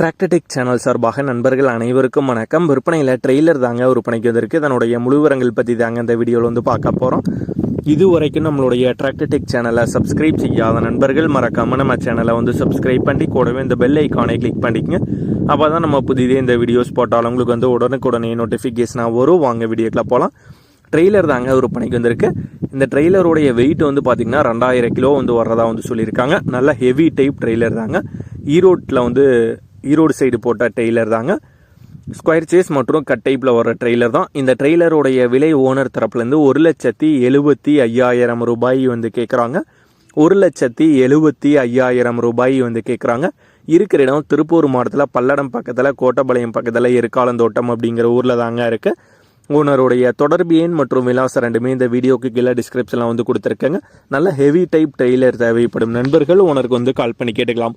Tractor Tech channel சார்பாக நண்பர்கள் அனைவருக்கும் வணக்கம். விற்பனையில் ட்ரெய்லர் தாங்க விற்பனைக்கு வந்திருக்கு. இதனுடைய முழுவரங்கள் பற்றி தாங்க இந்த வீடியோவில் வந்து பார்க்க போகிறோம் இது வரைக்கும் நம்மளுடைய டிராக்டர்டெக் சேனலை சப்ஸ்கிரைப் செய்யாத நண்பர்கள் மறக்காமல் நம்ம சேனலை வந்து சப்ஸ்கிரைப் பண்ணி கூடவே இந்த பெல் ஐக்கானை கிளிக் பண்ணிக்கங்க. அப்போ தான் நம்ம புதிதே இந்த வீடியோஸ் போட்டாலும் உங்களுக்கு வந்து உடனுக்குடனே நோட்டிஃபிகேஷனாக வரும். வாங்க வீடியோக்கில் போகலாம் ட்ரெய்லர் தாங்க விற்பனைக்கு வந்திருக்கு. இந்த ட்ரெய்லருடைய வெயிட் வந்து பார்த்திங்கன்னா ரெண்டாயிரம் கிலோ வந்து வர்றதா வந்து சொல்லியிருக்காங்க. நல்ல ஹெவி டைப் ட்ரெய்லர் தாங்க. ஈரோட்டில் வந்து ஈரோடு சைடு போட்ட ட்ரெய்லர் தாங்க. ஸ்கொயர் சேஸ் மற்றும் கட் டைப்பில் வர ட்ரெய்லர் தான். இந்த ட்ரெய்லருடைய விலை ஓனர் தரப்புலேருந்து ஒரு லட்சத்தி எழுபத்தி ஐயாயிரம் ரூபாய் வந்து கேட்குறாங்க ஒரு லட்சத்தி எழுபத்தி ஐயாயிரம் ரூபாய் வந்து கேட்குறாங்க இருக்கிற இடம் திருப்பூர் மாவட்டத்தில் பல்லடம் பக்கத்தில் கோட்டப்பாளையம் பக்கத்தில் இருக்காலந்தோட்டம் அப்படிங்கிற ஊரில் தாங்க இருக்குது ஓனருடைய தொடர்பு எண் மற்றும் விலாசம் ரெண்டுமே இந்த வீடியோக்கு கீழே டிஸ்கிரிப்ஷனில் வந்து கொடுத்துருக்கேங்க. நல்ல ஹெவி டைப் டெய்லர் தேவைப்படும் நண்பர்கள் ஓனருக்கு வந்து கால் பண்ணி கேட்டுக்கலாம்.